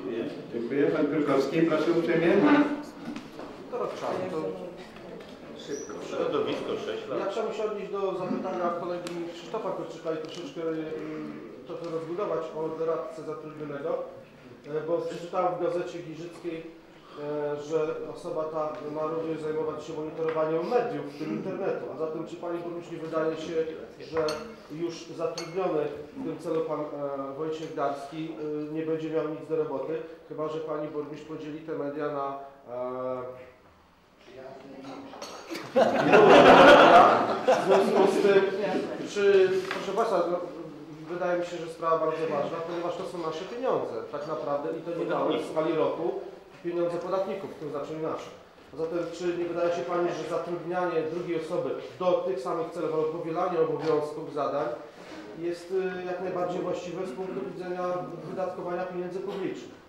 Dziękuję. Dziękuję. Pan Piórkowski, proszę uprzejmie. Teraz czas. To Środowisko 6 ja lat. chciałbym się odnieść do zapytania kolegi Krzysztofa Korczyka i troszeczkę y, trochę rozbudować o doradcę zatrudnionego, e, bo przeczytałem w gazecie Giżyckiej, że osoba ta ma również zajmować się monitorowaniem mediów, w tym internetu. A zatem czy Pani Burmistrz nie wydaje się, że już zatrudniony w tym celu Pan e, Wojciech Darski e, nie będzie miał nic do roboty, chyba że Pani Burmistrz podzieli te media na e, w związku z tym, czy, proszę Państwa, no, wydaje mi się, że sprawa bardzo ważna, ponieważ to są nasze pieniądze, tak naprawdę, i to nie mamy w skali roku, pieniądze podatników, w tym znaczeniu nasze. Zatem, czy nie wydaje się Pani, że zatrudnianie drugiej osoby do tych samych celów, albo powielanie obowiązków, zadań, jest y, jak najbardziej właściwe z punktu widzenia wydatkowania pieniędzy publicznych?